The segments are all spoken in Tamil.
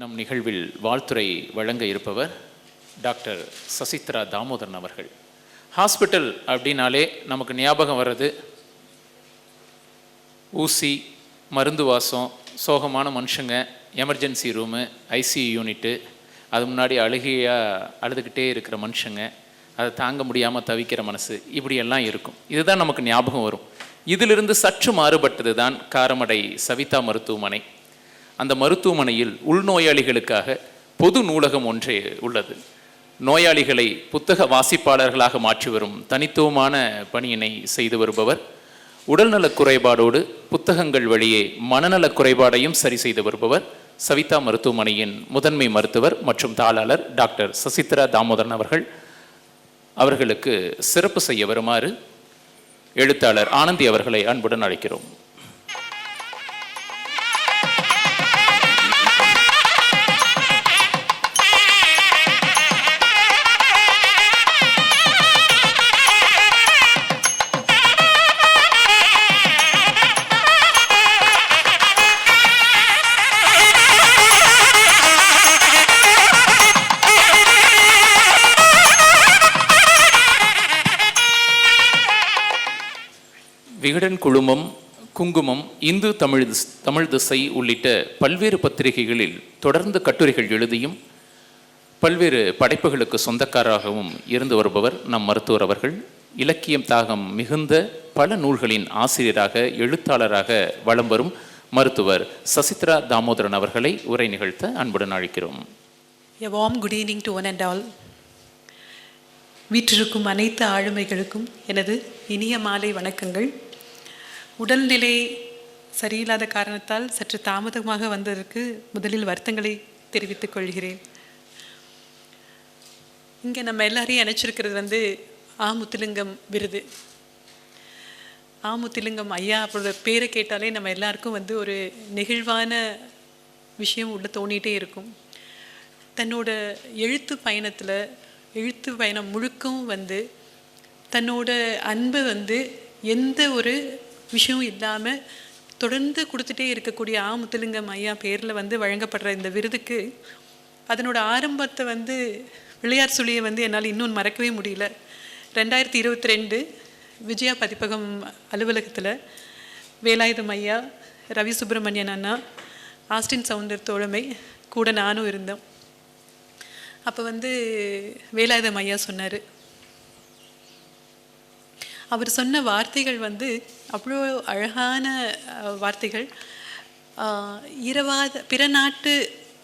நம் நிகழ்வில் வாழ்த்துறை வழங்க இருப்பவர் டாக்டர் சசித்ரா தாமோதரன் அவர்கள். ஹாஸ்பிட்டல் அப்படின்னாலே நமக்கு ஞாபகம் வர்றது ஊசி மருந்து வாசம் சோகமான மனுஷங்க எமர்ஜென்சி ரூமு ஐசியூ யூனிட்டு அது முன்னாடி அழுகையாக அழுதுகிட்டே இருக்கிற மனுஷங்க அதை தாங்க முடியாமல் தவிக்கிற மனசு இப்படியெல்லாம் இருக்கும். இதுதான் நமக்கு ஞாபகம் வரும். இதிலிருந்து சற்று மாறுபட்டது தான் காரமடை சவிதா மருத்துவமனை. அந்த மருத்துவமனையில் உள்நோயாளிகளுக்காக பொது நூலகம் ஒன்றே உள்ளது. நோயாளிகளை புத்தக வாசிப்பாளர்களாக மாற்றி வரும் தனித்துவமான பணியினை செய்து வருபவர். உடல்நலக் குறைபாடோடு புத்தகங்கள் வழியே மனநலக் குறைபாடையும் சரி செய்து வருபவர். சவிதா மருத்துவமனையின் முதன்மை மருத்துவர் மற்றும் தாளாளர் டாக்டர் சசித்ரா தாமோதரன் அவர்கள். அவர்களுக்கு சிறப்பு செய்ய வருமாறு எழுத்தாளர் ஆனந்தி அவர்களை அன்புடன் அழைக்கிறோம். விகடன் குழுமம் குங்குமம் இந்து தமிழ் திஸ்- தமிழ் திசை உள்ளிட்ட பல்வேறு பத்திரிகைகளில் தொடர்ந்து கட்டுரைகள் எழுதியும் பல்வேறு படைப்புகளுக்கு சொந்தக்காரராகவும் இருந்து வருபவர் நம் மருத்துவர் அவர்கள். இலக்கியம் தாகம் மிகுந்த பல நூல்களின் ஆசிரியராக எழுத்தாளராக வலம் வரும் மருத்துவர் சசித்ரா தாமோதரன் அவர்களை உரை நிகழ்த்த அன்புடன் அழைக்கிறோம். A warm good evening to one and all வீற்றிருக்கும் அனைத்து ஆளுமைகளுக்கும் எனது இனிய மாலை வணக்கங்கள். உடல்நிலை சரியில்லாத காரணத்தால் சற்று தாமதமாக வந்ததற்கு முதலில் வருத்தங்களை தெரிவித்துக் கொள்கிறேன். இங்கே நம்ம எல்லாரையும் இணைச்சிருக்கிறது வந்து ஆமுத்திலிங்கம் விருது. ஆமுத்திலிங்கம் ஐயா அவரோட பேரை கேட்டாலே நம்ம எல்லாருக்கும் வந்து ஒரு நெகிழ்வான விஷயம் உள்ள தோணிகிட்டே இருக்கும். தன்னோட எழுத்து பயணத்தில் எழுத்து பயணம் முழுக்கவும் வந்து தன்னோட அன்பை வந்து எந்த ஒரு விஷயம் இல்லாமல் தொடர்ந்து கொடுத்துட்டே இருக்கக்கூடிய ஆ முத்துலிங்கம் ஐயா பேரில் வந்து வழங்கப்படுற இந்த விருதுக்கு அதனோட ஆரம்பத்தை வந்து விளையாட் சுழியை வந்து என்னால் இன்னும் மறக்கவே முடியல. ரெண்டாயிரத்தி இருபத்தி ரெண்டு விஜயா பதிப்பகம் அலுவலகத்தில் வேலாயுதம் ஐயா ரவி சுப்பிரமணியன் அண்ணா ஆஸ்டின் சவுந்தர் தோழமை கூட நானும் இருந்தோம். அப்போ வந்து வேலாயுதம் ஐயா சொன்னார். அவர் சொன்ன வார்த்தைகள் வந்து அவ்வளோ அழகான வார்த்தைகள். இரவாத பிற நாட்டு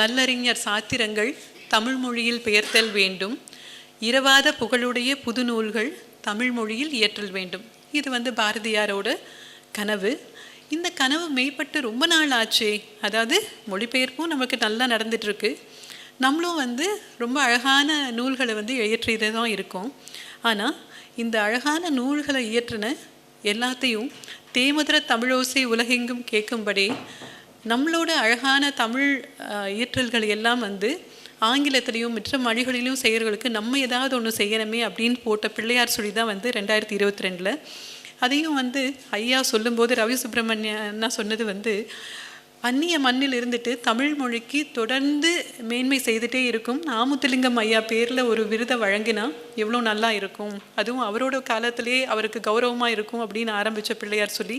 நல்லறிஞர் சாத்திரங்கள் தமிழ் மொழியில் பெயர்த்தல் வேண்டும். இரவாத புகழுடைய புது நூல்கள் தமிழ் மொழியில் இயற்றல் வேண்டும். இது வந்து பாரதியாரோட கனவு. இந்த கனவு மெய்ப்பட்டு ரொம்ப நாள் ஆச்சே. அதாவது மொழிபெயர்ப்பும் நமக்கு நல்லா நடந்துட்டுருக்கு. நம்மளும் வந்து ரொம்ப அழகான நூல்களை வந்து இயற்றியதே தான் இருக்கோம். ஆனால் இந்த அழகான நூல்களை இயற்றின எல்லாத்தையும் தேமதுர தமிழோசை உலகெங்கும் கேட்கும்படி நம்மளோட அழகான தமிழ் இயற்றல்கள் எல்லாம் வந்து ஆங்கிலத்திலையும் மற்ற மொழிகளிலும் செய்கிறவர்களுக்கு நம்ம ஏதாவது ஒன்று செய்யணுமே அப்படின்னு போட்ட பிள்ளையார் சொல்லி தான் வந்து ரெண்டாயிரத்தி இருபத்தி ரெண்டில். அதையும் வந்து ஐயா சொல்லும்போது ரவி சுப்பிரமணியன்னா சொன்னது வந்து அந்நிய மண்ணில் இருந்துட்டு தமிழ் மொழிக்கு தொடர்ந்து மேன்மை செய்துட்டே இருக்கும். நாமுத்துலிங்கம் ஐயா பேரில் ஒரு விருதை வழங்கினா எவ்வளோ நல்லா இருக்கும். அதுவும் அவரோட காலத்திலேயே அவருக்கு கௌரவமாக இருக்கும் அப்படின்னு ஆரம்பித்த பிள்ளையார் சொல்லி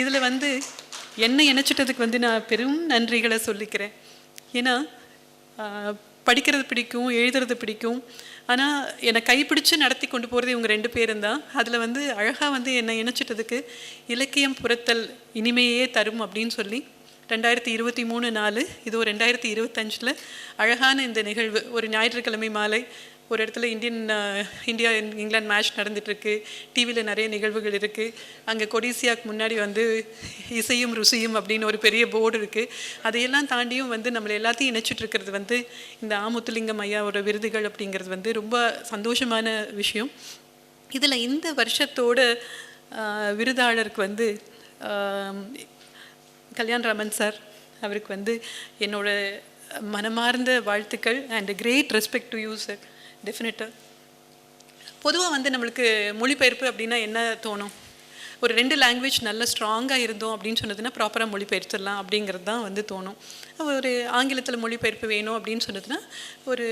இதில் வந்து என்னை இணைச்சிட்டதுக்கு வந்து நான் பெரும் நன்றிகளை சொல்லிக்கிறேன். ஏன்னா படிக்கிறது பிடிக்கும் எழுதுறது பிடிக்கும். ஆனால் என்னை கைப்பிடிச்சு நடத்தி கொண்டு போகிறது இவங்க ரெண்டு பேரும் தான். அதில் வந்து அழகாக வந்து என்னை இணைச்சிட்டதுக்கு இலக்கியம் புறத்தல் இனிமையே தரும் அப்படின்னு சொல்லி ரெண்டாயிரத்தி இருபத்தி மூணு நாலு இது ஒரு ரெண்டாயிரத்தி இருபத்தஞ்சில் அழகான இந்த நிகழ்வு. ஒரு ஞாயிற்றுக்கிழமை மாலை ஒரு இடத்துல இந்தியன் இந்தியா இங்கிலாந்து மேட்ச் நடந்துகிட்ருக்கு டிவியில் நிறைய நிகழ்வுகள் இருக்குது அங்கே கொடிசியாக்கு முன்னாடி வந்து இசையும் ருசியும் அப்படின்னு ஒரு பெரிய போர்டு இருக்குது அதையெல்லாம் தாண்டியும் வந்து நம்மளை எல்லாத்தையும் இணைச்சிட்டு இருக்கிறது வந்து இந்த ஆமுத்துலிங்கம் ஐயாவோட விருதுகள் அப்படிங்கிறது வந்து ரொம்ப சந்தோஷமான விஷயம். இதில் இந்த வருஷத்தோட விருதாளருக்கு வந்து கல்யாண் ராமன் சார் அவருக்கு வந்து என்னோட மனமார்ந்த வாழ்த்துக்கள் and great respect to you sir டெஃபினட்டாக பொதுவாக வந்து நம்மளுக்கு மொழிபெயர்ப்பு அப்படின்னா என்ன தோணும்? ஒரு ரெண்டு லாங்குவேஜ் நல்ல ஸ்ட்ராங்காக இருந்தோம் அப்படின்னு சொன்னதுன்னா ப்ராப்பராக மொழிபெயர்த்துடலாம் அப்படிங்கிறது தான் வந்து தோணும். ஒரு ஆங்கிலத்தில் மொழிபெயர்ப்பு வேணும் அப்படின்னு சொன்னதுன்னா ஒரு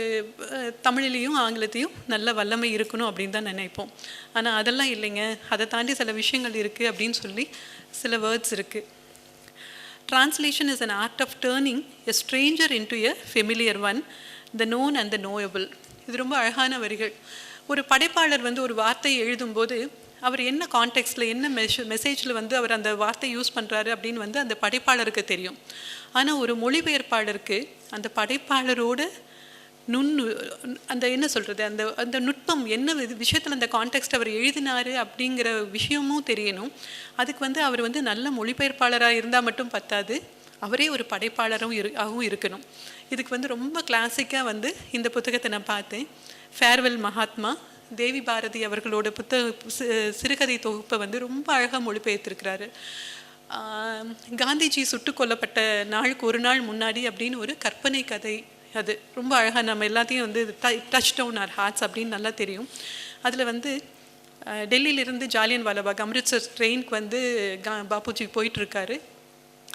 தமிழிலையும் தமிழ்லேயும் ஆங்கிலத்தையும் நல்ல வல்லமை இருக்கணும் அப்படின்னு தான் நினைப்போம். ஆனால் அதெல்லாம் இல்லைங்க. அதை தாண்டி சில விஷயங்கள் இருக்குது அப்படின்னு சொல்லி சில வேர்ட்ஸ் இருக்குது Translation is an art of turning a stranger into a familiar one, the known and the knowable. இது ரொம்ப அழகான வரிகள் ஒரு படைப்பாளர் வந்து ஒரு வார்த்தையை எழுதும்போது அவர் என்ன கான்டெக்ட்ஸில் என்ன மெஷ் மெசேஜில் வந்து அவர் அந்த வார்த்தை யூஸ் பண்ணுறாரு அப்படின்னு வந்து அந்த படைப்பாளருக்கு தெரியும் ஆனால் ஒரு மொழிபெயர்ப்பாளருக்கு அந்த படைப்பாளரோட நுண் அந்த என்ன சொல்கிறது அந்த அந்த நுட்பம் என்ன விஷயத்தில் அந்த கான்டெக்ட் அவர் எழுதினாரு அப்படிங்கிற விஷயமும் தெரியணும். அதுக்கு வந்து அவர் வந்து நல்ல மொழிபெயர்ப்பாளராக இருந்தால் மட்டும் பத்தாது. அவரே ஒரு படைப்பாளரும் இரு ஆகவும் இருக்கணும். இதுக்கு வந்து ரொம்ப கிளாசிக்காக வந்து இந்த புத்தகத்தை நான் பார்த்தேன். ஃபேர்வெல் மகாத்மா தேவி பாரதி அவர்களோட புத்தக சிறுகதை தொகுப்பை வந்து ரொம்ப அழகாக மொழிபெயர்த்திருக்கிறாரு. காந்திஜி சுட்டுக் கொல்லப்பட்ட நாளுக்கு ஒரு நாள் முன்னாடி அப்படின்னு ஒரு கற்பனை கதை அது ரொம்ப அழகாக நம்ம எல்லாத்தையும் வந்து டச் டவுன் ஆர் ஹார்ட்ஸ் அப்படின்னு நல்லா தெரியும். அதில் வந்து டெல்லியிலேருந்து டெல்லியிலிருந்து ஜாலியன் வாலாபாக் அம்ரித்சர் ட்ரெயினுக்கு வந்து கா பாபுஜி போயிட்டுருக்காரு.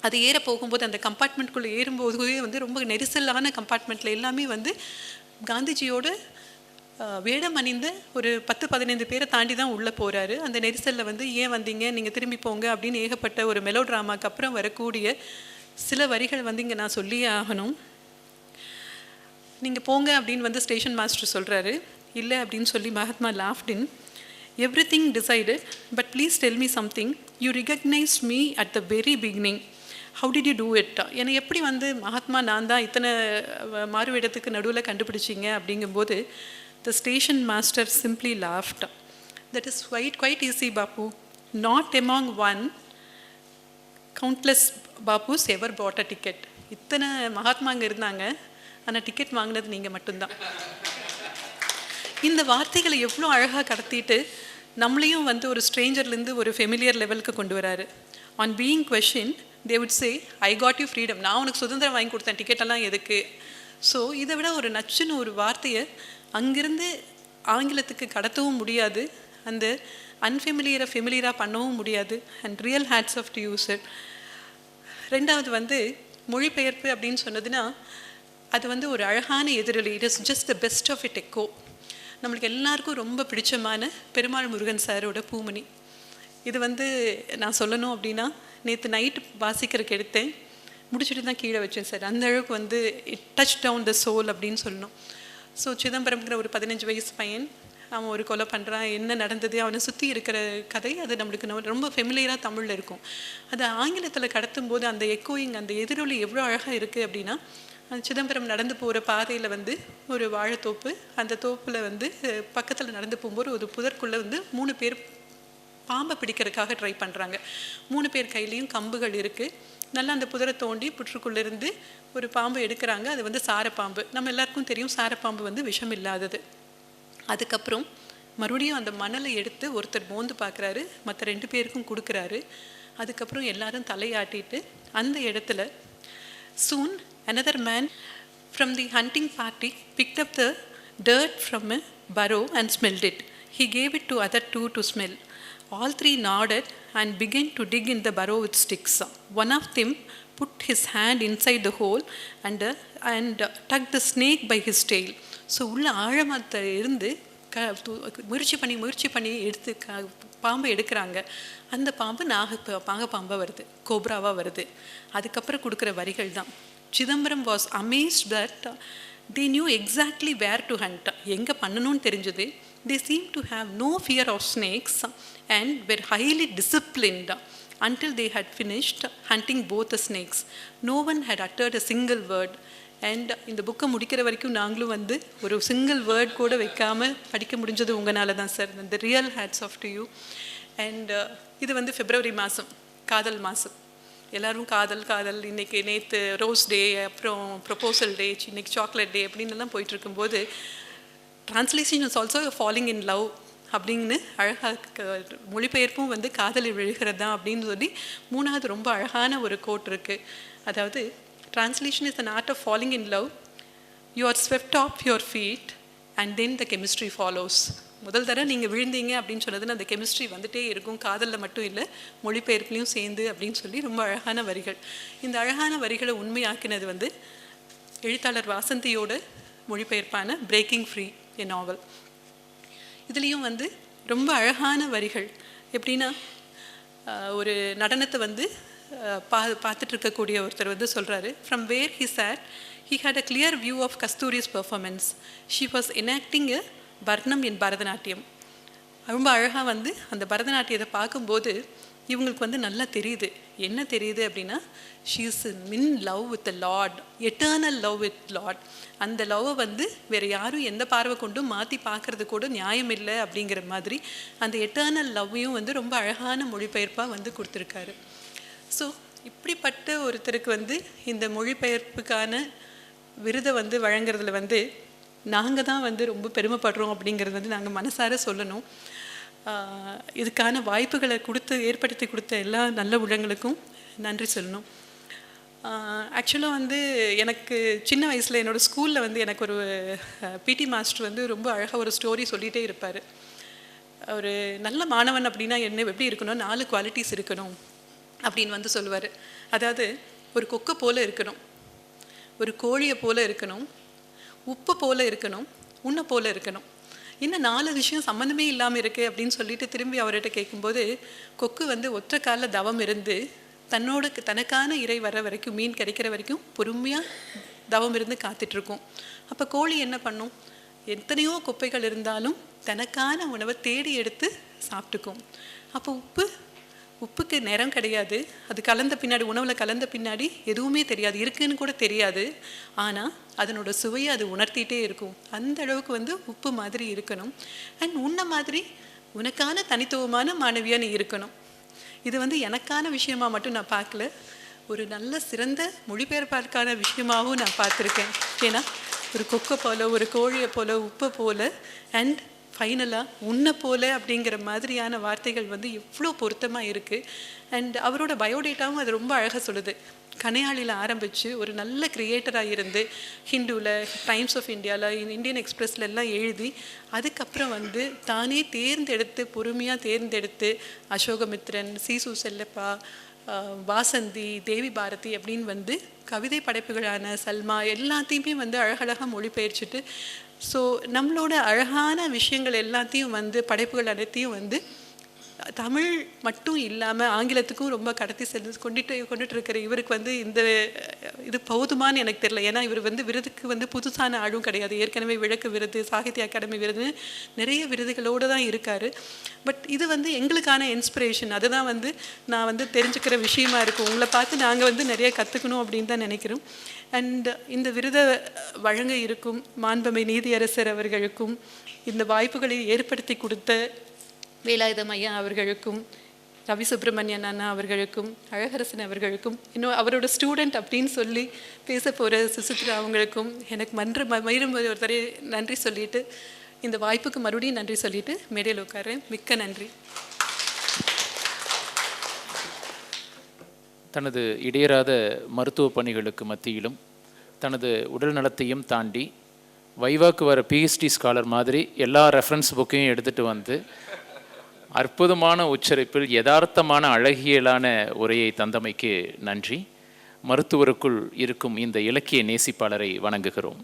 அது ஏற போகும்போது அந்த கம்பார்ட்மெண்ட்குள்ளே ஏறும்போதே வந்து ரொம்ப நெரிசலான கம்பார்ட்மெண்ட்டில் எல்லாமே வந்து காந்திஜியோட வேடம் அணிந்து ஒரு பத்து பதினைந்து பேரை தாண்டி தான் உள்ளே போகிறாரு அந்த நெரிசலில் வந்து ஏன் வந்தீங்க? நீங்கள் திரும்பி போங்க அப்படின்னு ஏகப்பட்ட ஒரு மெலோ ட்ராமாக்கு அப்புறம் வரக்கூடிய சில வரிகள் வந்து இங்கே நான் சொல்லியே ஆகணும். நீங்கள் போங்க அப்படின்னு வந்து ஸ்டேஷன் மாஸ்டர் சொல்கிறாரு இல்லை அப்படின்னு சொல்லி Mahatma laughed in everything decide but please tell me something you recognise me at the very beginning how did you do it என்னை எப்படி வந்து மகாத்மா நான் தான் இத்தனை மாறு இடத்துக்கு நடுவில் கண்டுபிடிச்சிங்க அப்படிங்கும்போது the station master simply laughed that is quite quite easy Bapu not among one countless Bapus ever bought a ticket இத்தனை மகாத்மாங்க இருந்தாங்க. ஆனால் டிக்கெட் வாங்கினது நீங்கள் மட்டும்தான். இந்த வார்த்தைகளை எவ்வளோ அழகாக கடத்திட்டு நம்மளையும் வந்து ஒரு ஸ்ட்ரேஞ்சர்லேருந்து ஒரு ஃபெமிலியர் லெவலுக்கு கொண்டு வராரு. On being question they would say I got you freedom நான் உனக்கு சுதந்திரம் வாங்கி கொடுத்தேன். டிக்கெட்டெல்லாம் எதுக்கு? ஸோ இதை விட ஒரு நச்சுன்னு ஒரு வார்த்தையை அங்கிருந்து ஆங்கிலத்துக்கு கடத்தவும் முடியாது. அந்த அன்ஃபெமிலியரை ஃபெமிலியராக பண்ணவும் முடியாது. And real hats off to use it ரெண்டாவது வந்து மொழிபெயர்ப்பு அப்படின்னு சொன்னதுன்னா அது வந்து ஒரு அழகான எதிரொலி. It is just the best of it echo நம்மளுக்கு எல்லாருக்கும் ரொம்ப பிடிச்சமான பெருமாள் முருகன் சாரோட பூமணி. இது வந்து நான் சொல்லணும் அப்படின்னா நேற்று நைட் வாசிக்கிறதுக்கு எடுத்தேன். முடிச்சுட்டு தான் கீழே வச்சேன் சார். அந்த அளவுக்கு வந்து it touch down the soul அப்படின்னு சொல்லணும். ஸோ சிதம்பரம்ங்கிற ஒரு பதினஞ்சு வயசு பையன் அவன் ஒரு கொலை பண்ணுறான் என்ன நடந்தது அவனை சுற்றி இருக்கிற கதை அது நம்மளுக்கு நம்ம ரொம்ப ஃபெமிலியராக தமிழில் இருக்கும். அது ஆங்கிலத்தில் கடத்தும் போது அந்த எக்கோயிங் அந்த எதிரொலி எவ்வளோ அழகாக இருக்குது அப்படின்னா சிதம்பரம் நடந்து போகிற பாதையில் வந்து ஒரு வாழைத்தோப்பு. அந்த தோப்பில் வந்து பக்கத்தில் நடந்து போகும்போது ஒரு புதற்குள்ளே வந்து மூணு பேர் பாம்பை பிடிக்கிறதுக்காக ட்ரை பண்ணுறாங்க மூணு பேர் கையிலையும் கம்புகள் இருக்குது நல்லா அந்த புதரை தோண்டி புற்றுக்குள்ளேருந்து ஒரு பாம்பு எடுக்கிறாங்க. அது வந்து சாரப்பாம்பு. நம்ம எல்லாருக்கும் தெரியும் சாரப்பாம்பு வந்து விஷம் இல்லாதது. அதுக்கப்புறம் மறுபடியும் அந்த மணலை எடுத்து ஒருத்தர் மோந்து பார்க்குறாரு மற்ற ரெண்டு பேருக்கும் கொடுக்குறாரு. அதுக்கப்புறம் எல்லாரும் தலையாட்டிட்டு அந்த இடத்துல soon another man from the hunting party picked up the dirt from a burrow and smelled it. He gave it to other two to smell. All three nodded and began to dig in the burrow with sticks. One of them put his hand inside the hole and, uh, and uh, tugged the snake by his tail. So உள்ள ஆழமத்தை இருந்து க முயற்சி பண்ணி முயற்சி பண்ணி எடுத்து க பாம்பை எடுக்கிறாங்க அந்த பாம்பு நாக பாங்க பாம்பாக வருது கோப்ராவாக வருது அதுக்கப்புறம் கொடுக்குற வரிகள் தான் Chidambaram was amazed that they knew exactly where to hunt எங்கே பண்ணணும்னு தெரிஞ்சது. They seem to have no fear of snakes and were highly disciplined until they had finished hunting both the snakes. No one had uttered a single word. And இந்த புக்கை முடிக்கிற வரைக்கும் நாங்களும் வந்து ஒரு சிங்கிள் வேர்ட் கூட வைக்காமல் படிக்க முடிஞ்சது உங்களால தான் சார் இந்த real hats off to you and இது வந்து பிப்ரவரி மாதம் காதல் மாதம் எல்லாரும் காதல் காதல். இன்னைக்கு நேற்று ரோஸ் டே அப்புறம் ப்ரொபோசல் டே இன்னைக்கு சாக்லேட் டே அப்படின்னு எல்லாம் போயிட்டு இருக்கும்போது translation is also falling in love அப்படின்னு அழகாக மொழிபெயர்ப்பும் வந்து காதலில் விழுகிறது தான் அப்படின்னு சொல்லி மூணாவது ரொம்ப அழகான ஒரு கோட் இருக்குது அதாவது translation is an art of falling in love you are swept off your feet and then the chemistry follows முதல் தடவை நீங்கள் விழுந்தீங்க அப்படின்னு சொன்னதுன்னு அந்த கெமிஸ்ட்ரி வந்துட்டே இருக்கும். காதலில் மட்டும் இல்லை மொழிபெயர்ப்புலையும் சேர்ந்து அப்படின்னு சொல்லி ரொம்ப அழகான வரிகள். இந்த அழகான வரிகளை உண்மையாக்கினது வந்து எழுத்தாளர் வாசந்தியோட மொழிபெயர்ப்பான பிரேக்கிங் ஃப்ரீ எ நாவல் இதுலேயும் வந்து ரொம்ப அழகான வரிகள். எப்படின்னா ஒரு நடனத்தை வந்து பா பார்த்துட்டு இருக்கக்கூடிய ஒருத்தர் வந்து சொல்கிறாரு from where he sat he had a clear view of Kasturi's performance she was enacting a varnam என் பரதநாட்டியம். ரொம்ப அழகாக வந்து அந்த பரதநாட்டியத்தை பார்க்கும்போது இவங்களுக்கு வந்து நல்லா தெரியுது. என்ன தெரியுது அப்படின்னா she is in love with the lord eternal love with lord அந்த லவ்வை வந்து வேறு யாரும் எந்த பார்வை கொண்டும் மாற்றி பார்க்கறது கூட நியாயம் இல்லை அப்படிங்கிற மாதிரி அந்த எட்டர்னல் லவ்வையும் வந்து ரொம்ப அழகான மொழிபெயர்ப்பாக வந்து கொடுத்துருக்காரு. ஸோ இப்படிப்பட்ட ஒருத்தருக்கு வந்து இந்த மொழிபெயர்ப்புக்கான விருதை வந்து வழங்குறதுல வந்து நாங்கள் தான் வந்து ரொம்ப பெருமைப்படுறோம் அப்படிங்கிறது வந்து நாங்கள் மனசார சொல்லணும். இதுக்கான வாய்ப்புகளை கொடுத்து ஏற்படுத்தி கொடுத்த எல்லா நல்ல உள்ளங்களுக்கும் நன்றி சொல்லணும். ஆக்சுவலாக வந்து எனக்கு சின்ன வயசில் என்னோடய ஸ்கூலில் வந்து எனக்கு ஒரு பிடி மாஸ்டர் வந்து ரொம்ப அழகாக ஒரு ஸ்டோரி சொல்லிகிட்டே இருப்பார். ஒரு நல்ல மாணவன் அப்படின்னா என்ன எப்படி இருக்கணும்? நாலு குவாலிட்டிஸ் இருக்கணும். அப்படின்னு வந்து சொல்லுவார். அதாவது ஒரு கொக்கை போல் இருக்கணும். ஒரு கோழியை போல் இருக்கணும். உப்பு போல் இருக்கணும் உன்னை போல் இருக்கணும். இன்னும் நாலு விஷயம் சம்மந்தமே இல்லாமல் இருக்குது அப்படின்னு சொல்லிட்டு திரும்பி அவர்கிட்ட கேட்கும்போது கொக்கு வந்து ஒற்றை காலில் தவம் இருந்து தன்னோட தனக்கான இறை வர வரைக்கும் மீன் கிடைக்கிற வரைக்கும் பொறுமையாக தவம் இருந்து காத்துட்ருக்கும். அப்போ கோழி என்ன பண்ணும்? எத்தனையோ குப்பைகள் இருந்தாலும் தனக்கான உணவை தேடி எடுத்து சாப்பிட்டுக்கும். அப்போ உப்பு உப்புக்கு நிறம் கிடையாது. அது கலந்த பின்னாடி உணவில் கலந்த பின்னாடி எதுவுமே தெரியாது. இருக்குன்னு கூட தெரியாது. ஆனால் அதனோட சுவையை அது உணர்த்திட்டே இருக்கும். அந்த அளவுக்கு வந்து உப்பு மாதிரி இருக்கணும். அண்ட் உன்ன மாதிரி உனக்கான தனித்துவமான மாணவியாக நீ இருக்கணும். இது வந்து எனக்கான விஷயமா மட்டும் நான் பார்க்கல. ஒரு நல்ல சிறந்த மொழிபெயர்ப்பாருக்கான விஷயமாகவும் நான் பார்த்துருக்கேன். ஏன்னா ஒரு கொக்கை போல ஒரு கோழியை போல உப்பை போல அண்ட் ஃபைனலாக உன்னை போல அப்படிங்கிற மாதிரியான வார்த்தைகள் வந்து எவ்வளோ பொருத்தமாக இருக்குது அண்ட் அவரோட பயோடேட்டாவும் அது ரொம்ப அழகாக சொல்லுது. கனையாளியில் ஆரம்பித்து ஒரு நல்ல கிரியேட்டராக இருந்து ஹிந்துவில் டைம்ஸ் ஆஃப் இந்தியாவில் இந்தியன் எக்ஸ்பிரஸ்ல எல்லாம் எழுதி அதுக்கப்புறம் வந்து தானே தேர்ந்தெடுத்து பொறுமையாக தேர்ந்தெடுத்து அசோகமித்ரன் சீசு செல்லப்பா வாசந்தி தேவி பாரதி அப்படின்னு வந்து கவிதை படைப்புகளான சல்மா எல்லாத்தையுமே வந்து அழகழகாக மொழிபெயர்ச்சிட்டு ஸோ நம்மளோட அழகான விஷயங்கள் எல்லாத்தையும் வந்து படைப்புகள் அனைத்தையும் வந்து தமிழ் மட்டும் இல்லாமல் ஆங்கிலத்துக்கும் ரொம்ப கடத்தி சென்று கொண்டுட்டு கொண்டுட்டு இருக்கிற இவருக்கு வந்து இந்த இது போதுமானு எனக்கு தெரியல. ஏன்னா இவர் வந்து விருதுக்கு வந்து புதுசான ஆளும் கிடையாது. ஏற்கனவே விளக்கு விருது சாகித்ய அகாடமி விருது நிறைய விருதுகளோடு தான் இருக்கார். பட் இது வந்து எங்களுக்கான இன்ஸ்பிரேஷன் அதுதான் வந்து நான் வந்து தெரிஞ்சுக்கிற விஷயமா இருக்கும். உங்களை பார்த்து நாங்கள் வந்து நிறைய கற்றுக்கணும் அப்படின்னு தான் நினைக்கிறோம். அண்ட் இந்த விருதை வழங்க இருக்கும் மாண்பமை நீதியரசர் அவர்களுக்கும் இந்த வாய்ப்புகளை ஏற்படுத்தி கொடுத்த வேலாயுதம் ஐயா அவர்களுக்கும் ரவி சுப்பிரமணியன் அண்ணா அவர்களுக்கும் அழகரசன் அவர்களுக்கும் இன்னும் அவரோட ஸ்டூடெண்ட் அப்படின்னு சொல்லி பேச போகிற சுசித்ரா அவங்களுக்கும் எனக்கு மன்ற ம- மயிரும் ஒருத்தரை நன்றி சொல்லிட்டு இந்த வாய்ப்புக்கு மறுபடியும் நன்றி சொல்லிட்டு மேடையில் உட்காரேன் மிக்க நன்றி. தனது இடையராத மருத்துவ பணிகளுக்கு மத்தியிலும் தனது உடல் நலத்தையும் தாண்டி வைவாக்கு வர பிஹெச்டி ஸ்காலர் மாதிரி எல்லா ரெஃபரன்ஸ் புக்கையும் எடுத்துகிட்டு வந்து அற்புதமான உச்சரிப்பில் யதார்த்தமான அழகியலான உரையை தந்தமைக்கு நன்றி. மருத்துவருக்குள் இருக்கும் இந்த இலக்கிய நேசிப்பாளரை வணங்குகிறோம்.